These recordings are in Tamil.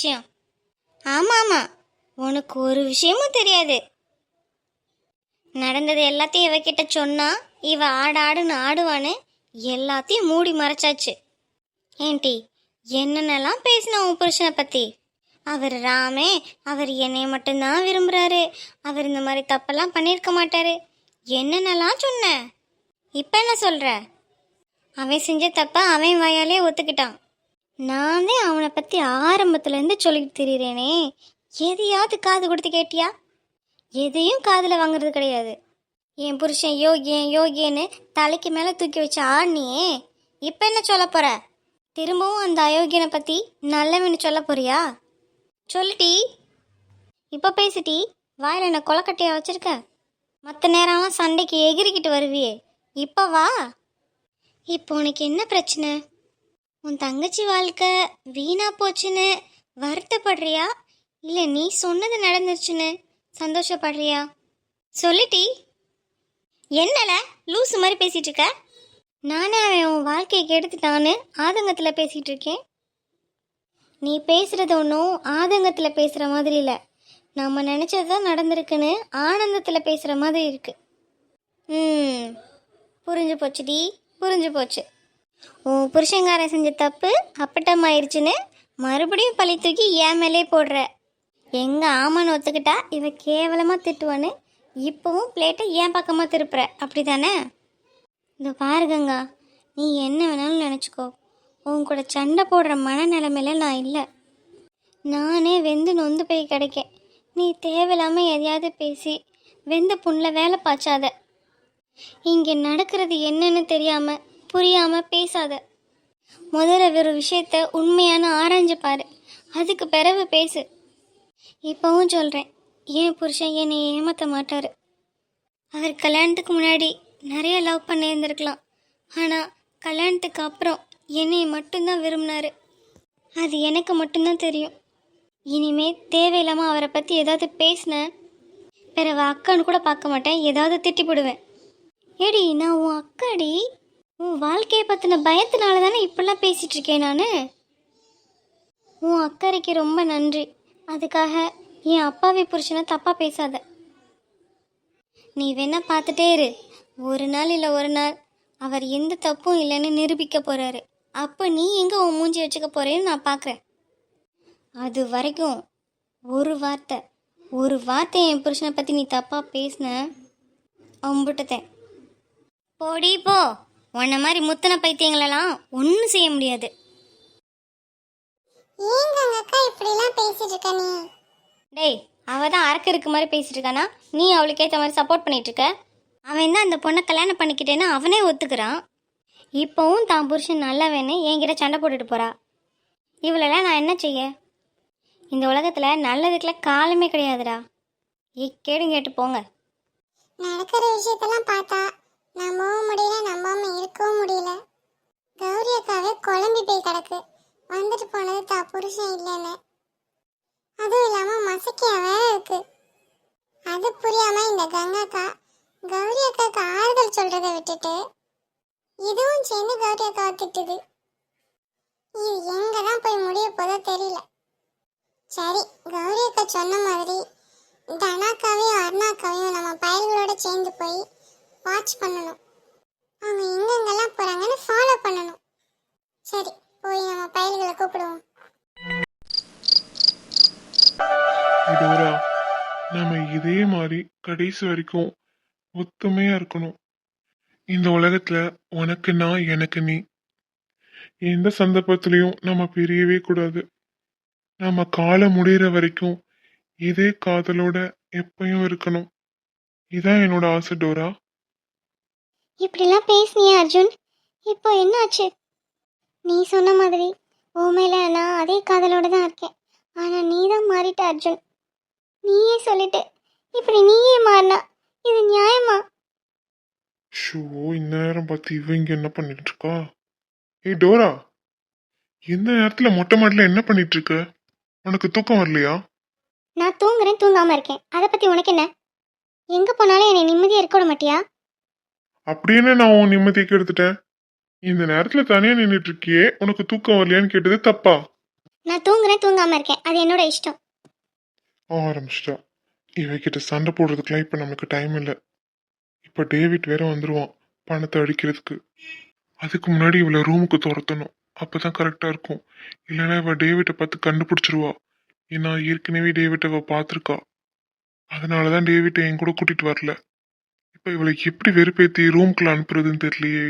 விஷயம். ஆமாமா உனக்கு ஒரு விஷயமும் தெரியாது. நடந்தது எல்லாத்தையும் இவகிட்ட சொன்னா இவ ஆடாடுன்னு ஆடுன்னு ஆடுவான்னு எல்லாத்தையும் மூடி மறைச்சாச்சு. ஏன்டி என்னென்னலாம் பேசின உன் புருஷனை பத்தி? அவர் ராமே அவர் என்னை மட்டும்தான் விரும்புறாரு. அவர் இந்த மாதிரி தப்பெல்லாம் பண்ணியிருக்க மாட்டாரு. என்னென்னலாம் சொன்ன? இப்போ என்ன சொல்ற? அவன் செஞ்ச தப்ப அவன் வாயாலே ஒத்துக்கிட்டான். நான் தான் அவனை பற்றி ஆரம்பத்துலேருந்து சொல்லிட்டு திரியிறேனே. எதையாவது காது கொடுத்து கேட்டியா? எதையும் காதில் வாங்குறது கிடையாது. என் புருஷன் யோகியன் யோகியன்னு தலைக்கு மேலே தூக்கி வச்ச ஆடினியே இப்போ என்ன சொல்ல போகிற திரும்பவும் அந்த அயோக்கியனை பற்றி நல்லவன்னு சொல்ல போறியா? சொல்லிட்டி இப்போ பேசிட்டி வாயில் என்ன கொலக்கட்டையாக வச்சுருக்க? மற்ற நேரம்லாம் சண்டைக்கு எகிரிக்கிட்டு வருவியே. இப்போ வா. இப்போ உனக்கு என்ன பிரச்சனை? உன் தங்கச்சி வாழ்க்கை வீணா போச்சுன்னு வருத்தப்படுறியா? இல்லை நீ சொன்னது நடந்துருச்சுன்னு சந்தோஷப்படுறியா? சொல்லிட்டி என்னல லூசு மாதிரி பேசிட்டு இருக்க நானே அவன் உன் வாழ்க்கையை கெடுத்துட்டான்னு ஆதங்கத்தில் பேசிகிட்டு இருக்கேன் நீ பேசுகிறது ஒன்றும் ஆதங்கத்தில் பேசுகிற மாதிரி இல்லை. நம்ம நினச்சது தான் நடந்திருக்குன்னு ஆனந்தத்தில் பேசுகிற மாதிரி இருக்குது ம் புரிஞ்சு போச்சுடி புரிஞ்சு போச்சு. உன் புருஷங்காரன் செஞ்ச தப்பு அப்பட்டமாயிருச்சுன்னு மறுபடியும் பழி தூக்கி என் மேலே போடுற. எங்க ஆமான்னு ஒத்துக்கிட்டா இவ கேவலமா திட்டுவான்னு இப்பவும் பிளேட்டை என் பக்கமா திருப்புற. அப்படி தானே இந்த பாருகங்கா நீ என்ன வேணாலும் நினச்சிக்கோ. உன் கூட சண்டை போடுற மனநிலைமையில நான் இல்லை. நானே வெந்து நொந்து போய் கிடைக்கேன். நீ தேவையில்லாமல் எதையாவது பேசி வெந்த புண்ணில் வேலை பாய்ச்சாத. இங்கே நடக்கிறது என்னன்னு தெரியாமல் புரியாம பேசாத. முதல்ல ஒரு விஷயத்த உண்மையான ஆராய்ஞ்சு பாரு. அதுக்கு பிறகு பேசு. இப்போவும் சொல்கிறேன் ஏன் புருஷன் என்னை ஏமாற்ற மாட்டார். அவர் கல்யாணத்துக்கு முன்னாடி நிறைய லவ் பண்ணியிருந்திருக்கலாம். ஆனால் கல்யாணத்துக்கு அப்புறம் என்னை மட்டும்தான் விரும்பினாரு. அது எனக்கு மட்டும்தான் தெரியும். இனிமே தேவையில்லாமல் அவரை பற்றி ஏதாவது பேசினேன் பிறவை அக்கான்னு கூட பார்க்க மாட்டேன். ஏதாவது திட்டி போடுவேன். ஏடி நான் உன் அக்காடி? உன் வாழ்க்கையை பற்றின பயத்தினால தானே இப்படிலாம் பேசிகிட்டு இருக்கேன் நான்? உன் அக்கறைக்கு ரொம்ப நன்றி. அதுக்காக என் அப்பாவி புருஷனை தப்பாக பேசாத. நீ வேணா பார்த்துட்டே இரு. ஒரு நாள் இல்லை ஒரு நாள் அவர் எந்த தப்பும் இல்லைன்னு நிரூபிக்க போகிறாரு அப்போ நீ எங்கே உன் மூஞ்சி வச்சுக்க போகிறேன்னு நான் பார்க்குறேன் அது வரைக்கும் ஒரு வார்த்தை ஒரு வார்த்தை என் புருஷனை பற்றி நீ தப்பாக பேசின அம்புட்டத்தேன் போடி போ. உன்ன மாதிரி முத்தன பைத்தியங்களெல்லாம் ஒன்றும் செய்ய முடியாது. ஏங்க அக்கா இப்படிலாம் பேசிட்டு இருக்க நீ? டேய் அவ தான் அரக்கு இருக்க மாதிரி பேசிட்டு இருக்கானா? நீ அவளுக்கு ஏற்ற மாதிரி சப்போர்ட் பண்ணிட்டு இருக்க? அவன் தான் அந்த பொண்ணை கல்யாணம் பண்ணிக்கிட்டேன்னு அவனே ஒத்துக்கிறான். இப்போவும் தான் புருஷன் நல்லவன்னு என்கிட்ட சண்டை போட்டுட்டு போறா. இவளெல்லாம் நான் என்ன செய்ய? இந்த உலகத்தில் நல்லதுக்கெல்லாம் காலமே கிடையாதுடா. ஏ கேடு கேட்டு போங்க. நடக்கிற விஷயத்தெல்லாம் பார்த்தா நம்பவும் முடியல நம்பாம இருக்கவும் முடியல. கௌரி அக்காவே குழம்பி போய் கிடக்கு. வந்துட்டு போனது தா புருஷன் இல்லைன்னு. அதுவும் இல்லாம மசக்கியா வேற இருக்கு. அது புரியாம இந்த கங்காக்கா கௌரி அக்காவுக்கு ஆறுதல் சொல்றத விட்டுட்டு இதுவும் சேர்ந்து கௌரி அக்காவை திட்டுது. இது எங்க தான் போய் முடிய போதோ தெரியல. சரி கௌரி அக்கா சொன்ன மாதிரி தனாக்காவையும் அருணாக்காவையும் நம்ம பயல்களோட சேர்ந்து போய் வாட்ச் பண்ணணும். அவங்க எங்கெங்கெல்லாம் போறாங்கன்னு ஃபாலோ பண்ணணும். சரி போய் நம்ம பயல்களை கூப்பிடுவோம். டோரா நம்ம இதே மாதிரி கடைசி வரைக்கும் ஒத்துமையா இருக்கணும். இந்த உலகத்துல உனக்கு நான் எனக்கு நீ. எந்த சந்தர்ப்பத்திலையும் நம்ம பிரியவே கூடாது. நம்ம காலம் முடிகிற வரைக்கும் இதே காதலோட எப்பயும் இருக்கணும். இதான் என்னோட ஆசை டோரா. இப்படிலாம் பேசுனியா அர்ஜுன்? இப்போ என்னாச்சு? நீ சொன்ன மாதிரி உண்மையில நான் அதே காதலோட தான் இருக்கேன். ஆனா நீ தான் மாறிட்ட அர்ஜுன். நீயே சொல்லிட்டு இப்படி நீயே மாறினா இது நியாயமா? ஷோ இந்த நேரம் பார்த்து இவ இங்க என்ன பண்ணிட்டு இருக்கா? ஏய் டோரா இந்த நேரத்துல மொட்டை மாடல என்ன பண்ணிட்டு இருக்க? உனக்கு தூக்கம் வரலையா? நான் தூங்குறேன் தூங்காம இருக்கேன். அதை பத்தி உனக்கு என்ன? எங்க போனாலும் என்னை நிம்மதியா இருக்க விட மாட்டியா? அப்படின்னு நான் உன் நிம்மதியை கெடுத்துட்டேன். இந்த நேரத்துல தனியா நின்றுட்டு இருக்கியே உனக்கு தூக்கம் வரலையான்னு கேட்டது தப்பா? நான் தூங்குறேன் தூங்காம இருக்கேன். அது என்னோட இஷ்டம். ஆரம்பிச்சிட்டா. இவகிட்ட சண்டை போடுறதுக்குலாம் இப்போ நமக்கு டைம் இல்லை. இப்போ டேவிட் வேற வந்துருவான் பணத்தை அடிக்கிறதுக்கு. அதுக்கு முன்னாடி இவளை ரூமுக்கு துரத்தணும். அப்பதான் கரெக்டா இருக்கும். இல்லைன்னா இவ டேவிட்டை பார்த்து கண்டுபிடிச்சிருவா. ஏன்னா ஏற்கனவே டேவிட்டை அவ பார்த்துருக்கா. அதனாலதான் டேவிட்டை என் கூட கூட்டிட்டு வரல. இப்போ இவளை எப்படி வெறுப்பேத்தி ரூம்குள்ள அனுப்புறதுன்னு தெரியலையே.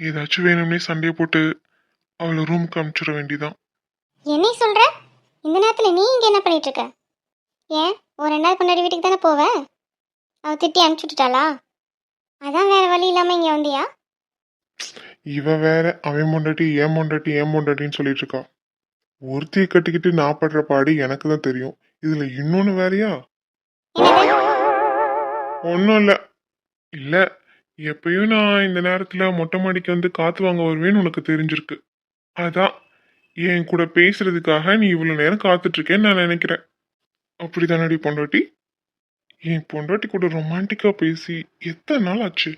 ஏதாச்சும் வேணும்னே சண்டையை போட்டு அவளை ரூமுக்கு அனுப்பிச்சிட வேண்டியதான் என்னை சொல்ற? இந்த நேரத்துல நீ இங்க என்ன பண்ணிட்டு இருக்க? ஏன்? ஒரு ரெண்டாவது பொண்டாடி வீட்டுக்கு தானே போவ? அவ திட்டி அனுப்பிச்சு விட்டுட்டாளா? அதான் வேற வழி இல்லாம இங்க வந்தியா? இவ வேற அவன் பொண்டாட்டி ஏன் பொண்டாட்டி ஏன் பொண்டாட்டின்னு சொல்லிட்டு இருக்கா. ஒருத்தியை கட்டிக்கிட்டு நான் படுற பாடு எனக்கு தான் தெரியும். இதுல இன்னொன்னு வேறயா? ஒன்றும் இல்லை. இல்லை எப்பயும் நான் இந்த நேரத்தில் மொட்டை மாடிக்கு வந்து காற்று வாங்க வருவேன்னு உனக்கு தெரிஞ்சிருக்கு. அதான் என் கூட பேசுறதுக்காக நீ இவ்வளோ நேரம் காத்துட்டு இருக்கேன்னு நான் நினைக்கிறேன். அப்படிதானடி பொண்டாட்டி? என் பொண்டாட்டி கூட ரொமான்டிக்காக பேசி எத்தனை நாள் ஆச்சு?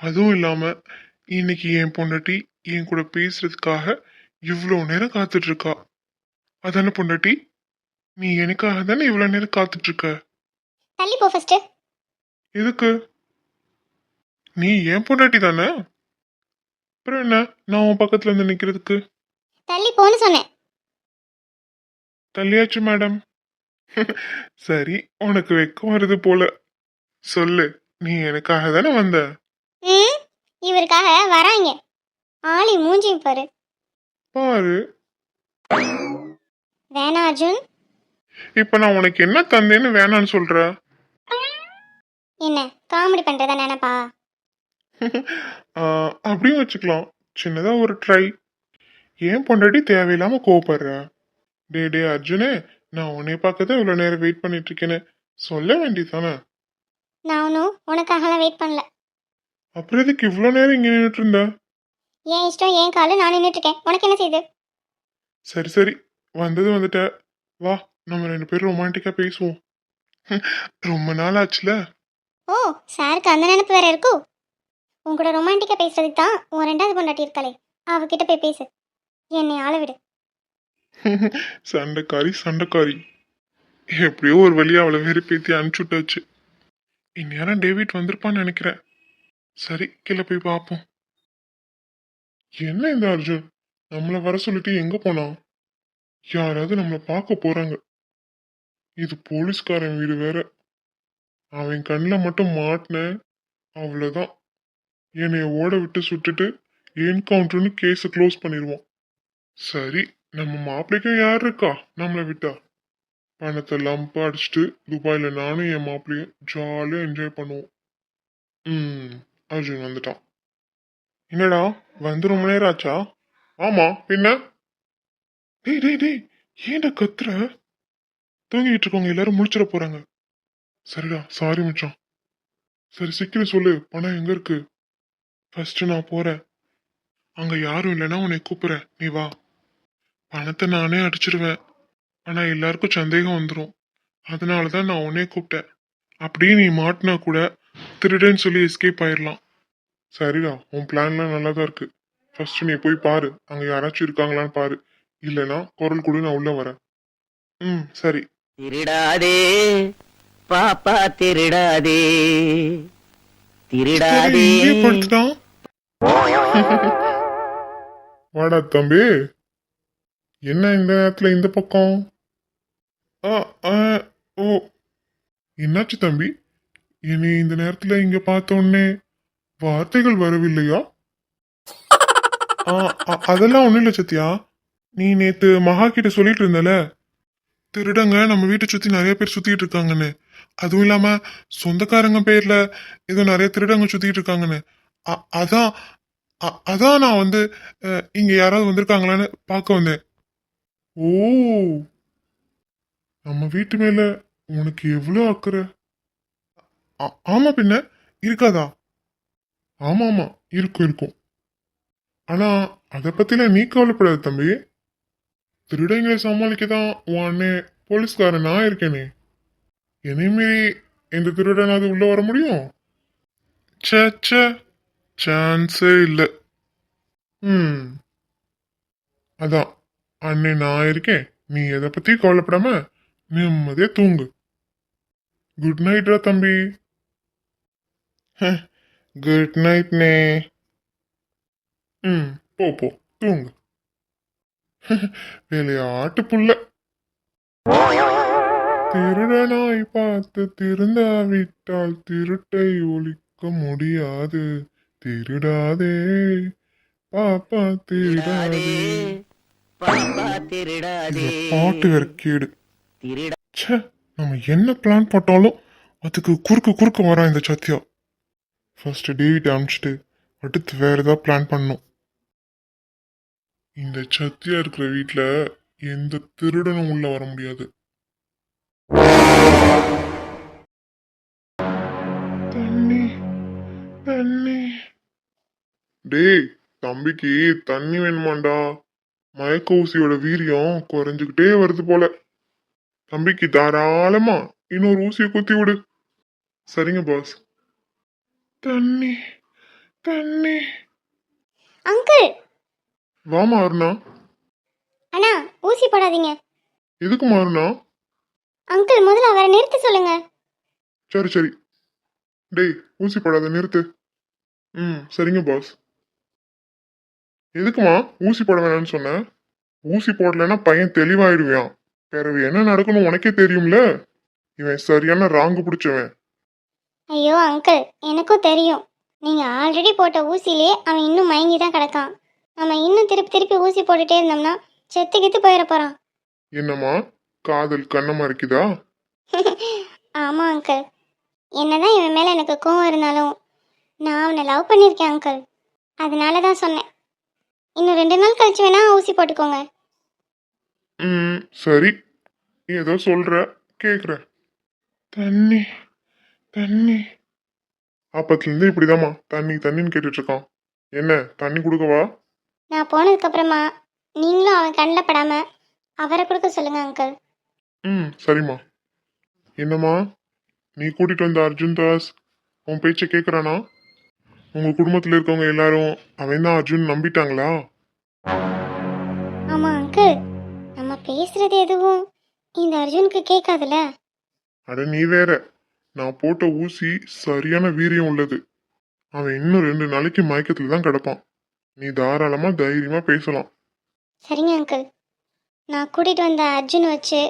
அதுவும் இல்லாமல் இன்னைக்கு என் பொண்டாட்டி என் கூட பேசுறதுக்காக இவ்வளோ நேரம் காத்துட்டு இருக்கா அதானே பொண்டாட்டி? நீ எனக்காக தானே இவ்வளோ நேரம் காத்துட்டு இருக்க தள்ளி போ ஃபர்ஸ்ட் எதுக்கு? நீ ஏன் பொண்டாட்டி தானே? அப்புறம் என்ன? நான் உன் பக்கத்துல இருந்து நிக்கிறதுக்கு? தள்ளி போன்னு சொன்னேன். தள்ளியாச்சு மேடம் சரி உனக்கு வெக்கம் வருது போல. சொல்லு நீ எனக்காக தானே வந்த? ம் இவருக்காக வராங்க. ஆளி மூஞ்சியும் பாரு. பாரு. வேணா அர்ஜுன். இப்ப நான் உனக்கு என்ன தந்தேன்னு வேணான்னு சொல்ற? என்ன காமெடி பண்றதா நினைப்பா? அப்படியும் வச்சுக்கலாம். சின்னதா ஒரு ட்ரை ஏன் பொண்டாட்டி தேவையில்லாம கோவப்படுற? டே டே அர்ஜுனே நான் உன்னை பார்க்க தான் இவ்வளோ நேரம் வெயிட் பண்ணிட்டு இருக்கேன்னு சொல்ல வேண்டியதானே நான் ஒன்றும் உனக்காகலாம் வெயிட் பண்ணல. அப்புறம் எதுக்கு இவ்வளோ நேரம் இங்கே நின்றுட்டு இருந்த? என் இஷ்டம் என் காலு நான் நின்றுட்டு இருக்கேன். உனக்கு என்ன செய்யுது சரி சரி. வந்தது வந்துட்ட. வா நம்ம ரெண்டு பேரும் ரொமான்டிக்கா பேசுவோம். ரொம்ப நாள் ஆச்சுல. ஓ சாருக்கு அந்த நினைப்பு வேற இருக்கோ? உன் ரொமான்டிக்காக ரொமான்டிக்கா பேசுறதுக்கு தான் உன் ரெண்டாவது பொண்டாட்டி இருக்காளே அவகிட்ட போய் பேசு. என்னை ஆள விடு. சண்டைக்காரி சண்டைக்காரி. எப்படியோ ஒரு வழியாக அவளை வெறுப்பேத்தி அனுப்பிச்சு விட்டாச்சு இந்நேரம் டேவிட் வந்திருப்பான்னு நினைக்கிறேன். சரி கீழே போய் பார்ப்போம். என்ன இந்த அர்ஜுன்? நம்மளை வர சொல்லிட்டு எங்கே போனான் யாராவது நம்மளை பார்க்க போகிறாங்க இது போலீஸ்காரன் வீடு வேற. அவன் கண்ணில் மட்டும் மாட்டினேன். அவ்வளோதான் என்னைய ஓட விட்டு சுட்டுட்டு என்கவுண்டர்னு கேஸை க்ளோஸ் பண்ணிடுவோம் சரி நம்ம மாப்பிள்ளைக்கும் யார் இருக்கா? நம்மளை விட்டா? பணத்தை லம்ப அடிச்சுட்டு துபாயில் நானும் என் மாப்பிள்ளையும் ஜாலியாக என்ஜாய் பண்ணுவோம். ம் அர்ஜுன் வந்துட்டான். என்னடா வந்து ரொம்ப நேரம் ஆச்சா? ஆமா பின்ன? டேய் டேய் டேய் ஏன்டா கத்துற? தூங்கிட்டு இருக்கவங்க எல்லாரும் முடிச்சிட போறாங்க. சரிடா சாரி மச்சான். சரி சீக்கிரம் சொல்லு பணம் எங்க இருக்கு? ஃபர்ஸ்ட் நான் போறேன். அங்க யாரும் இல்லைன்னா உன்னை கூப்பிடுறேன். நீ வா. பணத்தை நானே அடிச்சிருவேன். ஆனா எல்லாருக்கும் சந்தேகம் வந்துடும் அதனால தான் நான் உன்னே கூப்பிட்டேன். அப்படியே நீ மாட்டினா கூட திருடன்னு சொல்லி எஸ்கேப் ஆயிடலாம் சரிடா உன் பிளான்லாம் நல்லா தான் இருக்கு. ஃபர்ஸ்ட் நீ போய் பாரு. அங்க யாராச்சும் இருக்காங்களான்னு பாரு. இல்லைன்னா குரல் கூட நான் உள்ள வரேன். ம் சரி. திருடாதே. பாப்பா திருடாதே. திருடாதே. படுத்துட்டான். வாடா தம்பி. என்ன இந்த நேரத்துல இந்த பக்கம்? ஓ. என்னாச்சு தம்பி? என்னை இந்த நேரத்துல இங்க பார்த்தோன்னே உடனே வார்த்தைகள் வரவில்லையா? அதெல்லாம் ஒண்ணும் இல்ல சத்யா. நீ நேத்து மகா கிட்ட சொல்லிட்டு இருந்தல? திருடங்க நம்ம வீட்டை சுத்தி நிறைய பேர் சுத்திட்டு இருக்காங்கன்னு. அதுவும் இல்லாம சொந்தக்காரங்க பேர்ல ஏதோ நிறைய திருடங்க சுத்திட்டு இருக்காங்கன்னு. அதான் அ- அதான் நான் வந்து அஹ், இங்க யாராவது வந்திருக்காங்களான்னு பார்க்க வந்தேன். ஓ! நம்ம வீட்டு மேல உனக்கு எவ்வளோ அக்கறை? ஆ- ஆமா பின்ன இருக்காதா? ஆமா ஆமா இருக்கும் இருக்கும். ஆனா அதை பத்திலாம் நீ கவலைப்படாத தம்பி. திருடங்களை சமாளிக்க தான் உன் அண்ணன் போலீஸ்காரன் நான் இருக்கேனே. என்னை மீறி எந்த திருடனாவது உள்ள வர முடியும்? ச்சே ச்சே. சான்ஸே இல்லை. ம். அதான். அண்ணே நான் இருக்கேன். நீ எதை பத்தி கவலைப்படாம நிம்மதியா தூங்கு. குட் நைட்ரா தம்பி. குட் நைட்னே ம். போ போ. தூங்கு. விளையாட்டு புள்ள. திருடனாய் பார்த்து திருந்தாவிட்டால் திருட்டை ஒழிக்க முடியாது. திருடாதே பாப்பா திருடாதே. பாப்பா திருடாதே. பாட்டு வேற கேடு. திருடா ச்சே நம்ம என்ன பிளான் போட்டாலும் அதுக்கு குறுக்க குறுக்க வரான் இந்த சத்யா. ஃபர்ஸ்ட் டேவிட் அனுப்பிச்சிட்டு அடுத்து வேற ஏதாவது பிளான் பண்ணணும். இந்த சத்யா இருக்கிற வீட்ல எந்த திருடனும் உள்ள வர முடியாது. தண்ணி தண்ணி. டேய் தம்பிக்கு தண்ணி வேணுமாண்டா. மயக்க ஊசியோட வீரியம் குறைஞ்சுக்கிட்டே வருது போல. தம்பிக்கு தாராளமா இன்னொரு ஊசியை குத்தி விடு. சரிங்க பாஸ் தண்ணி தண்ணி. அங்கிள்! வாமா அருணா. அண்ணா ஊசி போடாதீங்க. எதுக்கு அருணா? அங்கிள் முதல்ல அவரை நிறுத்த சொல்லுங்க. சரி சரி. டேய் ஊசி போடாத நிறுத்து. ம் சரிங்க பாஸ் எதுக்குமா? ஊசி போட வேணாம்னு சொன்னேன் ஊசி போடலைன்னா பையன் தெளிவாயிடுவான். பிறகு என்ன நடக்கணும் உனக்கே தெரியும்ல? இவன் சரியான ராங்கு பிடிச்சவன். ஐயோ அங்கிள் எனக்கும் தெரியும். நீங்க ஆல்ரெடி போட்ட ஊசியிலே அவன் இன்னும் மயங்கி தான் கிடக்கான். நம்ம இன்னும் திருப்பி திருப்பி ஊசி போட்டுட்டே இருந்தோம்னா செத்து கித்து போயிட போறான். என்னம்மா? காதல் கண்ணமா இருக்குதா ஆமா அங்கிள் என்னதான் இவன் மேல எனக்கு கோவம் இருந்தாலும் நான் அவனை லவ் பண்ணியிருக்கேன் அங்கிள் அதனால தான் சொன்னேன். இன்னும் ரெண்டு நாள் கழிச்சு வேணா ஊசி போட்டுக்கோங்க. ம். சரி. நீ ஏதோ சொல்ற. கேக்குற. தண்ணி தண்ணி. அப்பத்துலேருந்து இப்படிதாம்மா தண்ணி தண்ணின்னு கேட்டுட்டு இருக்கான் என்ன தண்ணி கொடுக்கவா? நான் போனதுக்கு அப்புறமா நீங்களும் அவன் கண்ணில் படாம அவரை கொடுக்க சொல்லுங்க அங்கிள் ம் சரிம்மா. என்னம்மா? நீ கூட்டிட்டு வந்த அர்ஜுன் தாஸ் உன் பேச்சை கேட்குறானா உங்க குடும்பத்தில் இருக்கவங்க எல்லாரும் அவன் தான் அர்ஜுன் நம்பிட்டாங்களா? ஆமா அங்கிள் நம்ம பேசுறது எதுவும் இந்த அர்ஜுனுக்கு கேட்காதுல்ல அட நீ வேற. நான் போட்ட ஊசி சரியான வீரியம் உள்ளது. அவன் இன்னும் ரெண்டு நாளைக்கு மயக்கத்துல தான் கிடப்பான். நீ தாராளமா தைரியமா பேசலாம். சரிங்க அங்கிள் நான் கூட்டிட்டு வந்த அர்ஜுன் வச்சு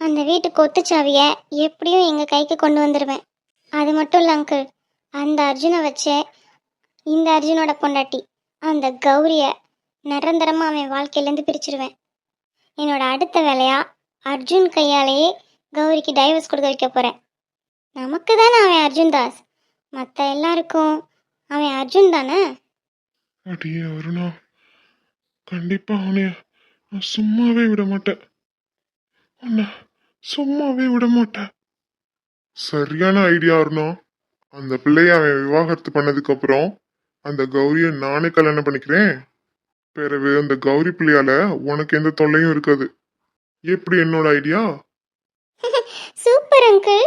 அந்த வீட்டு கொத்துச்சாவியை எப்படியும் எங்கள் கைக்கு கொண்டு வந்துடுவேன் அது மட்டும் இல்லை அங்கிள் அந்த அர்ஜுனை வச்சு இந்த அர்ஜுனோட பொண்டாட்டி. அந்த கௌரியை நிரந்தரமாக அவன் வாழ்க்கையிலேருந்து பிரிச்சிருவேன். என்னோட அடுத்த வேலையாக அர்ஜுன் கையாலேயே கௌரிக்கு டைவர்ஸ் கொடுக்க வைக்க போகிறேன் நமக்கு தானே அவன் அர்ஜுன் தாஸ். மற்ற எல்லாருக்கும் அவன் அர்ஜுன் தானே? அடியே அருணா. கண்டிப்பாக அவனைய நான் சும்மாவே விட மாட்டேன். உன்னை சும்மாவே விட மாட்டேன். சரியான ஐடியா அருணா. அந்த பிள்ளைய அவன் விவாகரத்து பண்ணதுக்கப்புறம் அந்த கௌரியை நானே கல்யாணம் பண்ணிக்கிறேன். பிறகு அந்த கௌரி பிள்ளையால உனக்கு எந்த தொல்லையும் இருக்காது. எப்படி என்னோட ஐடியா சூப்பர் அங்கிள்